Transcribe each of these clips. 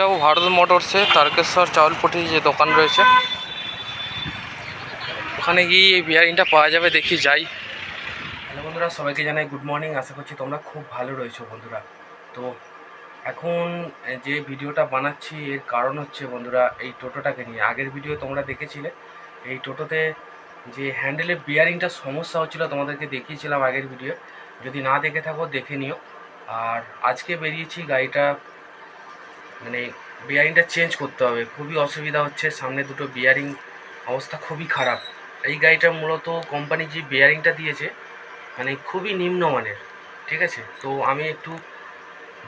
যাব ভারত মোটরসে তারকেশ্বর চাউলপট্টির যে দোকান রয়েছে। ওখানে গিয়ে এই বিয়ারিংটা পাওয়া যাবে, দেখি যাই। হ্যালো বন্ধুরা, সবাইকে জানাই গুড মর্নিং আশা করছি তোমরা খুব ভালো রয়েছো বন্ধুরা। তো এখন যে ভিডিওটা বানাচ্ছি, এর কারণ হচ্ছে বন্ধুরা এই টোটোটাকে নিয়ে। আগের ভিডিও তোমরা দেখেছিলে, এই টোটোতে যে হ্যান্ডেলের বিয়ারিংটা সমস্যা হচ্ছিল, তোমাদেরকে দেখিয়েছিলাম আগের ভিডিও। যদি না দেখে থাকো, দেখে নিও। আর আজকে বেরিয়েছি গাড়িটা মানে বিয়ারিংটা চেঞ্জ করতে হবে। খুবই অসুবিধা হচ্ছে, সামনে দুটো বিয়ারিং অবস্থা খুবই খারাপ। এই গাড়িটা মূলত কোম্পানি যে বিয়ারিংটা দিয়েছে মানে খুবই নিম্নমানের ঠিক আছে? তো আমি একটু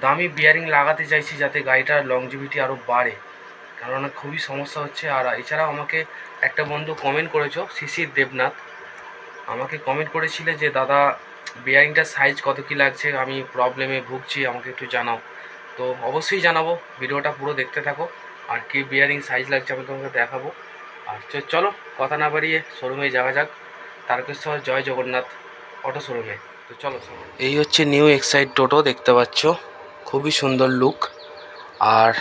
দামি বিয়ারিং লাগাতে চাইছি যাতে গাড়িটার লংজিভিটি আরও বাড়ে। কেননা খুবই সমস্যা হচ্ছে। আর এছাড়াও আমাকে একটা বন্ধু কমেন্ট করেছ শিশির দেবনাথ। আমাকে কমেন্ট করেছিলে যে, দাদা বিয়ারিংটার সাইজ কত কী লাগছে? আমি প্রবলেমে ভুগছি, আমাকে একটু জানাও। তো অবশ্যই জানাব, ভিডিওটা পুরো দেখতে থাকো, আর কি বিয়ারিং সাইজ লাগছে আমি তোমাকে দেখাবো। আর চলো কথা না বাড়িয়ে শোরুমে যাওয়া যাক। তারকেশ্বর, জয় জগন্নাথ অটো শোরুমে তো চলো এই হচ্ছে নিউ এক্সাইড টোটো দেখতে পাচ্ছ? খুবই সুন্দর লুক আর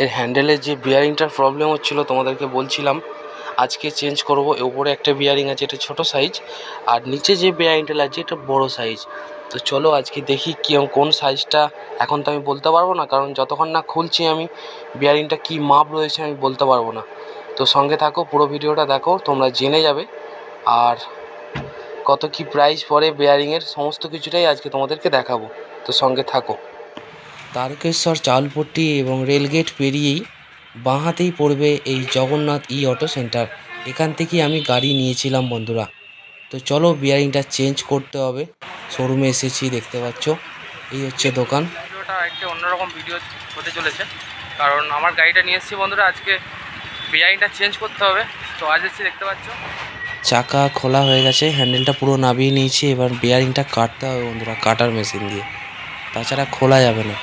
এর হ্যান্ডেলের যে বিয়ারিংটার প্রবলেম হচ্ছিল তোমাদেরকে বলছিলাম, আজকে চেঞ্জ করব। উপরে একটা বিয়ারিং আছে, এটা ছোট সাইজ আর নিচে যে বিয়ারিংটা লাগছে, এটা বড় সাইজ তো চলো আজকে দেখি কি কোন সাইজটা এখন তো আমি বলতে পারব না, কারণ যতক্ষণ না খুলছি আমি বিয়ারিংটা কি মাপ রয়েছে আমি বলতে পারব না। তো সঙ্গে থাকো, পুরো ভিডিওটা দেখো, তোমরা জেনে যাবে। আর কত কি প্রাইস পড়ে বেয়ারিংয়ের সমস্ত কিছুটাই আজকে তোমাদেরকে দেখাবো। তো সঙ্গে থাকো। তারকেশ্বর চালপট্টি এবং রেলগেট পেরিয়েই বাঁহাতেই পড়বে এই জগন্নাথ ই অটো সেন্টার এখান থেকেই আমি গাড়ি নিয়েছিলাম, বন্ধুরা। তো চলো বিয়ারিংটা চেঞ্জ করতে হবে। শোরুমে এসেছি দেখতে পাচ্ছ। এই হচ্ছে দোকান। ভিডিওটা একটা অন্যরকম ভিডিও হতে চলেছে। কারণ আমার গাড়িটা নিয়ে এসেছি বন্ধুরা আজকে বিয়ারিংটা চেঞ্জ করতে হবে। তো আজ এসেছি দেখতে পাচ্ছ। চাকা খোলা হয়ে গেছে হ্যান্ডেলটা পুরো নামিয়ে নিয়েছি। এবার বিয়ারিংটা কাটতে হবে বন্ধুরা কাটার মেশিন দিয়ে। তাছাড়া খোলা যাবে না।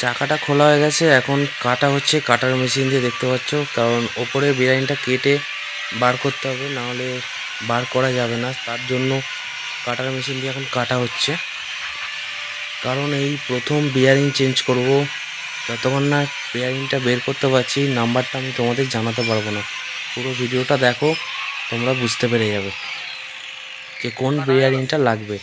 চাকাটা খোলা হয়ে গেছে, এখন কাটা হচ্ছে, কাটার মেশিন দিয়ে দেখতে পাচ্ছ, কারণ ওপরে বিরিয়ানিটা কেটে বার করতে হবে, নাহলে বার করা যাবে না, তার জন্য কাটার মেশিন দিয়ে এখন কাটা হচ্ছে। কারণ এই প্রথম বিয়ারিং চেঞ্জ করব, যতক্ষণ না বিয়ারিংটা বের করতে পারছি, নাম্বারটা আমি তোমাদের জানাতে পারব না। পুরো ভিডিওটা দেখো, তোমরা বুঝতে পেরে যাবে যে কোন বিয়ারিংটা লাগবে।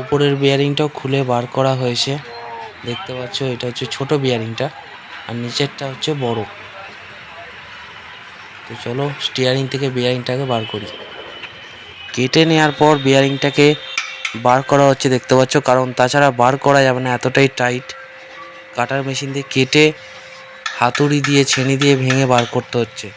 ওপরের বিয়ারিংটাও খুলে বার করা হয়েছে। দেখতে পাচ্ছ, এটা হচ্ছে ছোট বিয়ারিংটা আর নিচেরটা হচ্ছে বড়। তো চলো স্টিয়ারিং থেকে বিয়ারিংটাকে বার করি। কেটে নেওয়ার পর বিয়ারিংটাকে বার করা হচ্ছে, দেখতে পাচ্ছ, কারণ তাছাড়া বার করা যাবে না, এতটাই টাইট কাটার মেশিন দিয়ে কেটে হাতুড়ি দিয়ে, ছেনি দিয়ে ভেঙে বার করতে হচ্ছে।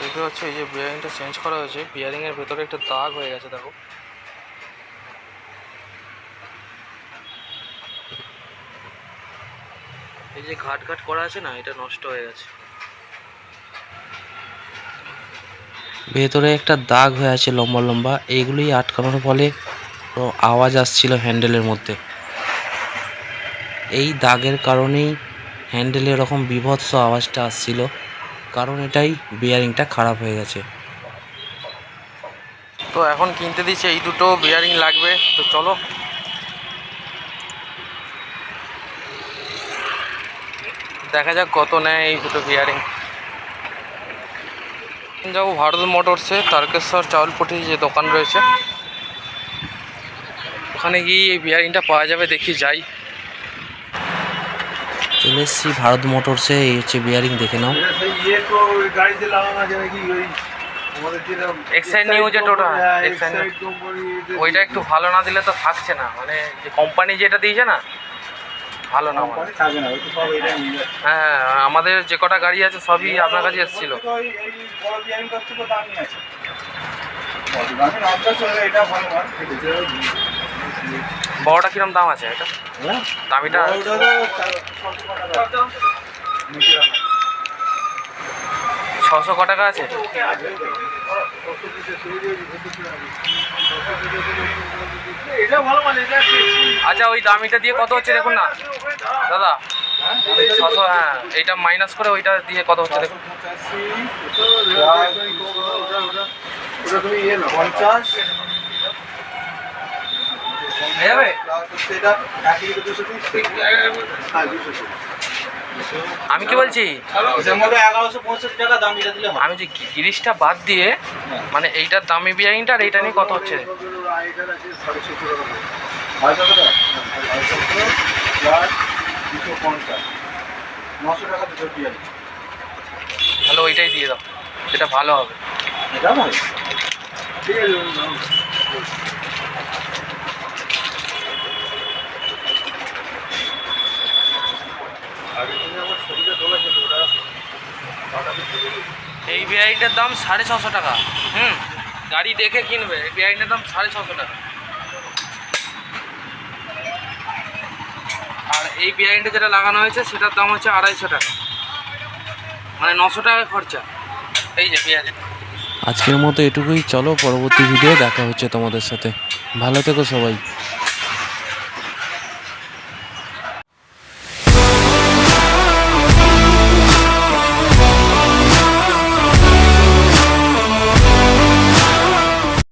দেখতে পাচ্ছ, এই যে বিয়ারিংটা চেঞ্জ করা হয়েছে। বিয়ারিংয়ের ভেতরে একটা দাগ হয়ে গেছে, দেখো। এই যে ঘাট ঘাট করা আছে না, এটা নষ্ট হয়ে গেছে। ভেতরে একটা দাগ হয়ে আছে লম্বা লম্বা। এইগুলোই আটকানোর ফলে আওয়াজ আসছিল হ্যান্ডেলের মধ্যে। এই দাগের কারণেই হ্যান্ডেলে এরকম বিভৎস আওয়াজটা আসছিল, কারণ এটাই বিয়ারিংটা খারাপ হয়ে গেছে। তো এখন কিনতে দিচ্ছে এই দুটো বিয়ারিং লাগবে, তো চলো। দেখা যাক কত নেয় এই দুটো বিয়ারিং যাব ভারত মোটরসে তারকেশ্বর চাউলপটি যে দোকান রয়েছে। ওখানে গিয়ে এই বিয়ারিংটা পাওয়া যাবে দেখি যাই। চলে এসেছি ভারত মোটরসে এই হচ্ছে বিয়ারিং দেখে নাও। যেটা তে- ওইটা একটু ভালো না দিলে তো থাকছে না মানে যে কোম্পানি যেটা দিয়েছে না ভালো না। হ্যাঁ আমাদের যে কটা গাড়ি আছে সবই আপনার কাছে এসেছিল। বড়টা কিরম দাম আছে এটা? দামিটা ছশো ক টাকা আছে আচ্ছা ওই দামিটা দিয়ে কত হচ্ছে দেখুন না দাদা ছশো হ্যাঁ এইটা মাইনাস করে ওইটা দিয়ে কত হচ্ছে দেখুন। আমি কি বলছি? আমি যে গিরিশটা বাদ দিয়ে মানে এইটার দামি বিয়ারিংটা আর এইটা নিয়ে কত হচ্ছে আইটার আছে সাড়ে সত্তর টাকা সাড়ে সত্তর টাকা সাড়ে সত্তর প্লাস দুশো পঞ্চাশ নশো টাকা দুশো বিয়াল্লিশ তাহলে ওইটাই দিয়ে দাও সেটা ভালো হবে। এটা ভালো। ঠিক আছে এই বিয়ারিংটার দাম সাড়ে ছশো টাকা। হুম গাড়ি দেখে কিনবে এই বিয়ারিংটার দাম সাড়ে ছশো টাকা। এই বিরিয়ানিটা যেটা লাগানো হয়েছে, সেটার দাম হচ্ছে আড়াইশো টাকা। মানে নশো টাকা খরচা। এই যে বিরিয়ানি। আজকের মতো এটুকুই। চলো পরবর্তী ভিডিও দেখা হচ্ছে তোমাদের সাথে। ভালো থেকো সবাই।